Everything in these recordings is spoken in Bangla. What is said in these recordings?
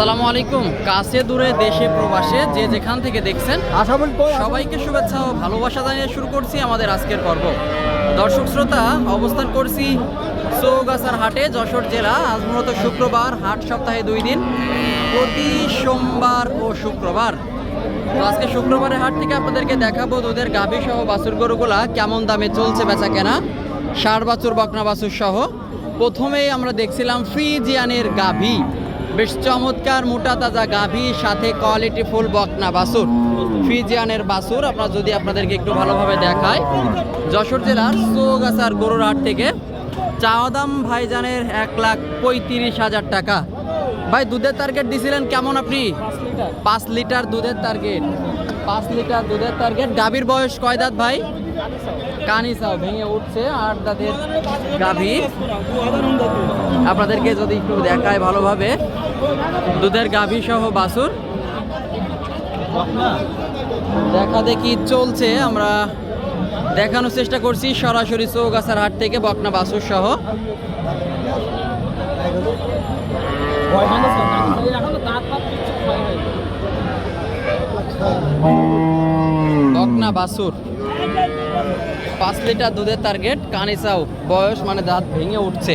আসসালামু আলাইকুম। কাছে দূরে দেশে প্রবাসে যে যেখান থেকে দেখছেন সবাইকে শুভেচ্ছা ও ভালোবাসা জানিয়ে শুরু করছি আমাদের আজকের পর্ব। দর্শক শ্রোতা অবস্থান করছি চৌগাছার হাটে যশোর জেলা। আজ মূলত শুক্রবার হাট সপ্তাহে দুই দিন। প্রতি সোমবার ও শুক্রবার। তো আজকে শুক্রবারের হাট থেকে আপনাদেরকে দেখাবো দুধের গাভী সহ বাছুর গরুগুলা কেমন দামে চলছে বেচা কেনা ষাট বাছুর বকনা বাছুর সহ। প্রথমেই আমরা দেখছিলাম ফ্রিজিয়ানের গাভী। বেশ চমৎকার মোটা তাজা গাভী, সাথে কোয়ালিটি ফুল বকনা বাসুর। ফিজিয়ানের বাসুর, আপনার যদি আপনাদেরকে একটু ভালোভাবে দেখায়। যশোর জেলার সোগাছার গরুর হাট থেকে চাওয়া দাম ভাইজানের এক লাখ পঁয়ত্রিশ হাজার টাকা। ভাই, দুধের টার্গেট দিছিলেন কেমন আপনি? পাঁচ লিটার। দুধের টার্গেট পাঁচ লিটার দুধের টার্গেট গাভীর বয়স কয় দাঁত ভাই? কানিসাও ভেঙে উঠছে। আর দাঁতের গাভী। আপনাদেরকে যদি একটু দেখায় ভালোভাবে, দুধের গাভী সহ বাছুর। দেখা দেখি চলছে, আমরা দেখানোর চেষ্টা করছি সরাসরি চৌগাছার হাট থেকে বকনা বাছুর সহ। বকনা বাছুর পাঁচ লিটার দুধের টার্গেট কানিসাও বয়স মানে দাঁত ভেঙে উঠছে।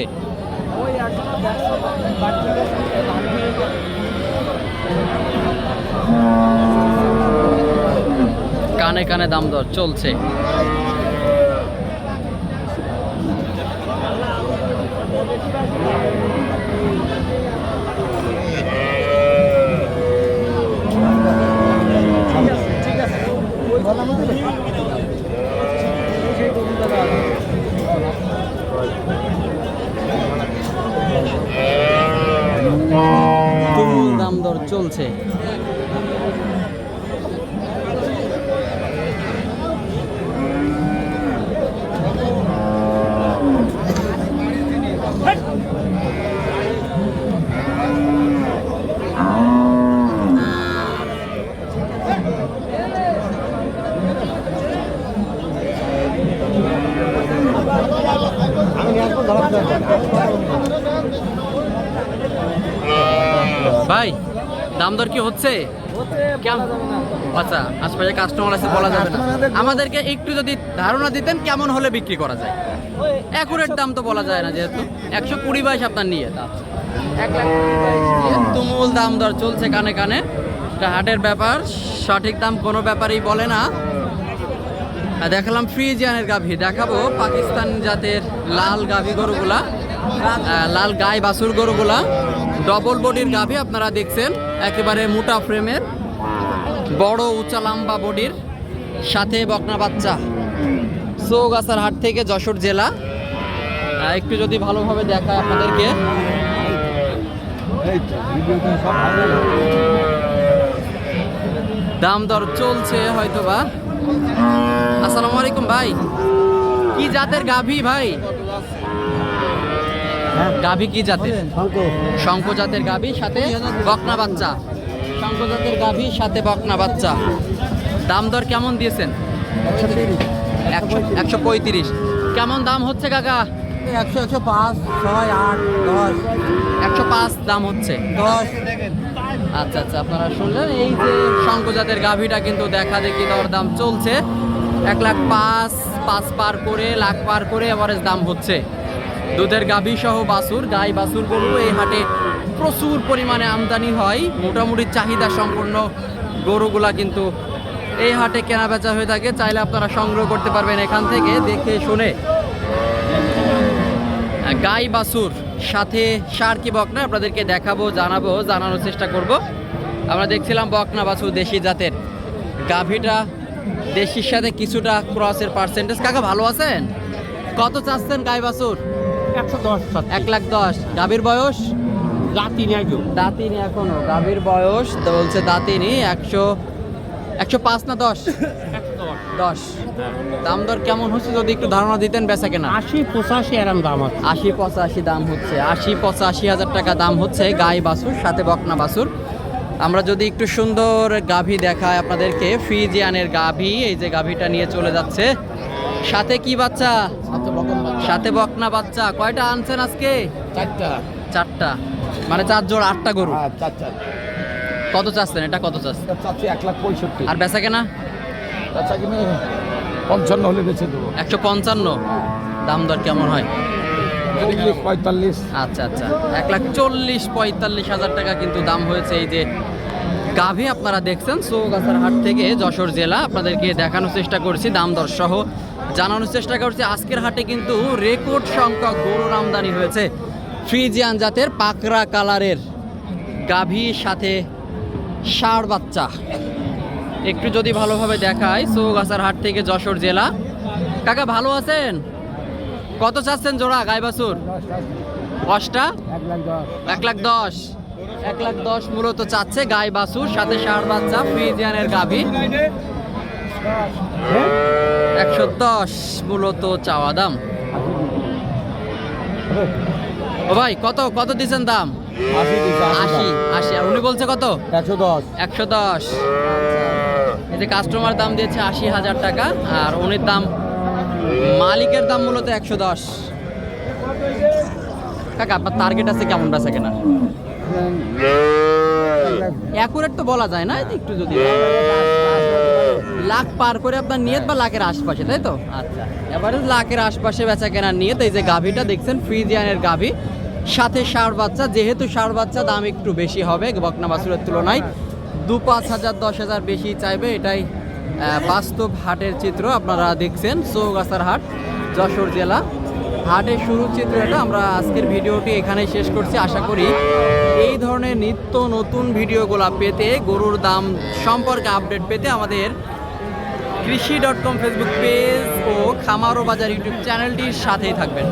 কানে কানে দাম দর, চলছে তুমুল দাম দর চলছে। ভাই দাম দর কি হচ্ছে? আচ্ছা আশপাশে কাস্টমার আছে, বলা যাবে না। আমাদেরকে একটু যদি ধারণা দিতেন, কেমন হলে বিক্রি করা যায়? অ্যাকুরেট দাম তো বলা যায় না যেহেতু। একশো কুড়ি বাইশ আপনার নিয়ে। দাম তুমুল দাম দর চলছে কানে কানে। এটা হাটের ব্যাপার, সঠিক দাম কোনো ব্যাপারেই বলে না। দেখালাম ফ্রিজিয়ানের গাভী। দেখাবো পাকিস্তান জাতের লাল গাভী গরুগুলা। লাল গাই বাছুর গরুগুলা। ডবল বডির গাভী আপনারা দেখছেন, একেবারে মোটা ফ্রেমের, বড় উঁচা লম্বা বডির সাথে বকনা বাচ্চা। চৌগাছার হাট থেকে যশোর জেলা। একটু যদি ভালোভাবে দেখায় আপনাদেরকে। দাম দর চলছে হয়তোবা। আসসালামু আলাইকুম ভাই। কি জাতের গাভী ভাই? গাভী কি জাতের? শঙ্খ জাতের গাভী সাথে বকনা বাচ্চা। শঙ্খ জাতের গাভী সাথে বকনা বাচ্চা। দাম দর কেমন দিয়েছেন? একশো পঁয়ত্রিশ। কেমন দাম হচ্ছে কাকা? একশো একশো পাঁচ ছয় আট দশ। একশো পাঁচ দাম হচ্ছে। দশ। আচ্ছা আচ্ছা আপনারা শুনলেন এই যে শঙ্খ জাতের গাভীটা কিন্তু দেখা দেখি দর দাম চলছে। এক লাখ পাঁচ পাঁচ পার করে লাখ পার করে এভারেজ দাম হচ্ছে। দুধের গাভী সহ বাছুর, গাই বাছুর গরু এই হাটে প্রচুর পরিমাণে আমদানি হয়। মোটামুটি চাহিদা সম্পূর্ণ গরুগুলা কিন্তু এই হাটে কেনা বেচা হয়ে থাকে। চাইলে আপনারা সংগ্রহ করতে পারবেন এখান থেকে, দেখে শুনে। গাই বাছুর সাথে সার কি বকনা? আপনাদেরকে দেখাবো, জানাব, জানানোর চেষ্টা করব। আমরা দেখছিলাম বকনা বাছুর দেশি জাতের। গাভীটা দেশির সাথে কিছুটা ক্রসের পার্সেন্টেজ কাকা, ভালো আছেন? কত চাচ্ছেন গাই বাছুর? একশো দশ এক লাখ দশ। গাভীর বয়স? রাতি নেই দাঁতিনি এখনও। গাভীর বয়স তো বলছে দাঁতিনি একশো একশো পাঁচ না দশ? দশ। দাম দর কেমন হচ্ছে যদি একটু ধারণা দিতেন বেচা কেনা? আশি পঁচাশি এরম দাম আশি পঁচাশি দাম হচ্ছে। আশি পঁচাশি হাজার টাকা দাম হচ্ছে গাই বাছুর সাথে বকনা বাছুর। আমরা যদি একটু সুন্দর গাভী দেখায় আপনাদেরকে ফ্রিজিয়ানের গাভী এই যে গাভীটা নিয়ে চলে যাচ্ছে। সাথে কি বাচ্চা। সাথে বকনা বাচ্চা। কয়টা আনছেন আজকে? চারটা। চারটা। মানে চার জোড় আটটা গরু? হ্যাঁ কত চাচ্ছেন? এটা কত চাচ্ছেন? চাচ্ছি এক লাখ পঁয়ষট্টি। আর বেচা কেনা? চাচা কিনে পঞ্চান্ন হলে বেঁচে দেবো। একশো পঞ্চান্ন? দাম দর কেমন হয়? পঁয়তাল্লিশ। আচ্ছা আচ্ছা। এক লাখ চল্লিশ পঁয়তাল্লিশ হাজার টাকা কিন্তু দাম হয়েছে এই যে গাভী আপনারা দেখছেন, চৌগাছার হাট থেকে যশোর জেলা। আপনাদেরকে দেখানোর চেষ্টা করছি, দাম দর সহ জানানোর চেষ্টা করছি। আজকের হাটে কিন্তু রেকর্ড সংখ্যক গরুর আমদানি হয়েছে। ফ্রিজিয়ান জাতের পাকড়া কালারের গাভীর সাথে ষাঁড় বাচ্চা। একটু যদি ভালোভাবে দেখায় চৌগাছার হাট থেকে যশোর জেলা। কাকা, ভালো আছেন? কত চাচ্ছেন জোড়া গাই বাছুর অষ্টা? এক লাখ দশ। এক লাখ দশ মূলত চাচ্ছে গাই বাছুর সাথে ষাঁড় বাচ্চা ফ্রিজিয়ানের গাভী। একশো দশ মূলত চাওয়া দাম। ও ভাই কত কত দিচ্ছেন দাম? আশি আশি আশি আর উনি বলছে কত? একশো দশ। একশো দশ। এই যে কাস্টমার দাম দিয়েছে আশি হাজার টাকা আর উনির দাম মালিকের দাম মূলত একশো দশ। কাকা আপনার টার্গেট আছে কেমন বেচা কেনা অ্যাকুরেট তো বলা যায় না একটু যদি লাখ পার করে আপনার নিয়ত বা লাখের আশপাশে তাই তো? আচ্ছা এবারে লাখের আশপাশে বেচা কেনার নিয়ত এই যে গাভীটা দেখছেন ফ্রিজিয়ানের গাভী। সাথে ষাঁড় বাচ্চা যেহেতু ষাঁড় বাচ্চা দাম একটু বেশি হবে বকনা বাছুরের তুলনায় দু পাঁচ হাজার দশ হাজার বেশি চাইবে এটাই বাস্তব হাটের চিত্র আপনারা দেখছেন চৌগাছার হাট যশোর জেলা। হাটের শুরুর চিত্রটা আমরা আজকের ভিডিওটি এখানে শেষ করছি। আশা করি এই ধরনের নিত্য নতুন ভিডিওগুলো পেতে, গরুর দাম সম্পর্কে আপডেট পেতে আমাদের Krishi dot com Facebook page ও খামারো বাজার ইউটিউব চ্যানেলটির সাথেই থাকবেন।